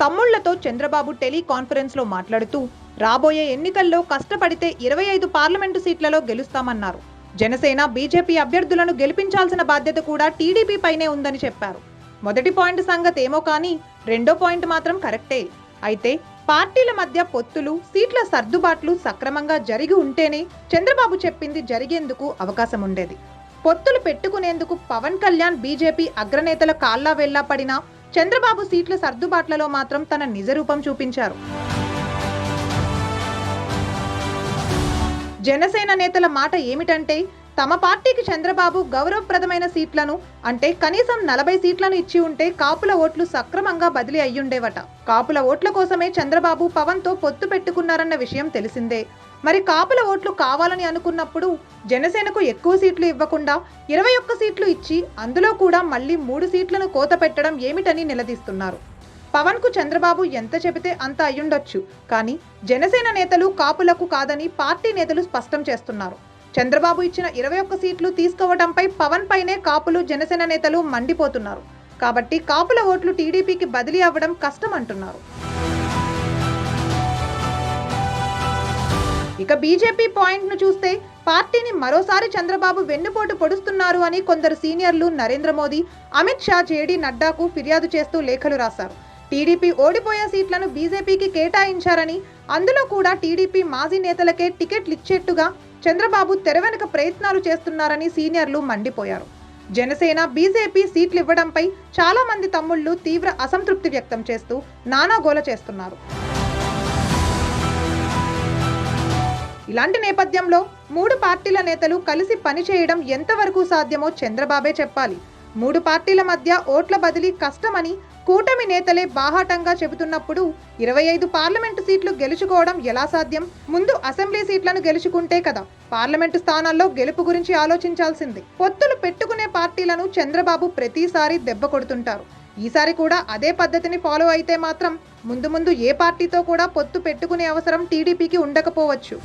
తమ్ముళ్ళతో చంద్రబాబు టెలికాన్ఫరెన్స్లో మాట్లాడుతూ రాబోయే ఎన్నికల్లో కష్టపడితే ఇరవై ఐదు పార్లమెంటు సీట్లలో గెలుస్తామన్నారు. జనసేన బీజేపీ అభ్యర్థులను గెలిపించాల్సిన బాధ్యత కూడా టీడీపీ పైనే ఉందని చెప్పారు. మొదటి పాయింట్ సంగతి ఏమో కానీ రెండో పాయింట్ మాత్రం కరెక్టే. అయితే పార్టీల మధ్య పొత్తులు సీట్ల సర్దుబాట్లు సక్రమంగా జరిగి ఉంటేనే చంద్రబాబు చెప్పింది జరిగేందుకు అవకాశం ఉండేది. పొత్తులు పెట్టుకునేందుకు పవన్ కళ్యాణ్ బీజేపీ అగ్రనేతల కాల్లా వెళ్ళా పడినా చంద్రబాబు సీట్ల సర్దుబాట్లలో మాత్రం తన నిజ రూపం చూపించారు. జనసేన నేతల మాట ఏమిటంటే తమ పార్టీకి చంద్రబాబు గౌరవప్రదమైన సీట్లను అంటే కనీసం నలభై సీట్లను ఇచ్చి ఉంటే కాపుల ఓట్లు సక్రమంగా బదిలీ అయ్యుండేవట. కాపుల ఓట్ల కోసమే చంద్రబాబు పవన్తో పొత్తు పెట్టుకున్నారన్న విషయం తెలిసిందే. మరి కాపుల ఓట్లు కావాలని అనుకున్నప్పుడు జనసేనకు ఎక్కువ సీట్లు ఇవ్వకుండా ఇరవై ఒక్క సీట్లు ఇచ్చి అందులో కూడా మళ్ళీ మూడు సీట్లను కోత పెట్టడం ఏమిటని నిలదీస్తున్నారు. పవన్కు చంద్రబాబు ఎంత చెబితే అంత అయ్యుండొచ్చు కానీ జనసేన నేతలు కాపులకు కాదని పార్టీ నేతలు స్పష్టం చేస్తున్నారు. చంద్రబాబు ఇచ్చిన ఇరవై ఒక్క సీట్లు తీసుకోవడంపై పవన్ పైనే కాపులు జనసేన నేతలు మండిపోతున్నారు. కాబట్టి కాపుల ఓట్లు టీడీపీకి బదిలీ అవ్వడం కష్టం అంటున్నారు. ఇక బీజేపీ పాయింట్ను చూస్తే పార్టీని మరోసారి చంద్రబాబు వెన్నుపోటు పొడుస్తున్నారు అని కొందరు సీనియర్లు నరేంద్ర మోదీ అమిత్ షా జేడీ నడ్డాకు ఫిర్యాదు చేస్తూ లేఖలు రాశారు. టీడీపీ ఓడిపోయే సీట్లను బీజేపీకి కేటాయించారని అందులో కూడా టీడీపీ మాజీ నేతలకే టికెట్లు ఇచ్చేట్టుగా చంద్రబాబు తెరవెనుక ప్రయత్నాలు చేస్తున్నారని సీనియర్లు మండిపోయారు. జనసేన బీజేపీ సీట్లు ఇవ్వడంపై చాలా మంది తమ్ముళ్ళు తీవ్ర అసంతృప్తి వ్యక్తం చేస్తూ నానాగోల చేస్తున్నారు. ఇలాంటి నేపథ్యంలో మూడు పార్టీల నేతలు కలిసి పనిచేయడం ఎంతవరకు సాధ్యమో చంద్రబాబే చెప్పాలి. మూడు పార్టీల మధ్య ఓట్ల బదిలీ కష్టమని కూటమి నేతలే బాహాటంగా చెబుతున్నప్పుడు ఇరవై ఐదు పార్లమెంటు సీట్లు గెలుచుకోవడం ఎలా సాధ్యం? ముందు అసెంబ్లీ సీట్లను గెలుచుకుంటే కదా పార్లమెంటు స్థానాల్లో గెలుపు గురించి ఆలోచించాల్సింది. పొత్తులు పెట్టుకునే పార్టీలను చంద్రబాబు ప్రతిసారి దెబ్బ కొడుతుంటారు. ఈసారి కూడా అదే పద్ధతిని ఫాలో అయితే మాత్రం ముందు ముందు ఏ పార్టీతో కూడా పొత్తు పెట్టుకునే అవసరం టీడీపీకి ఉండకపోవచ్చు.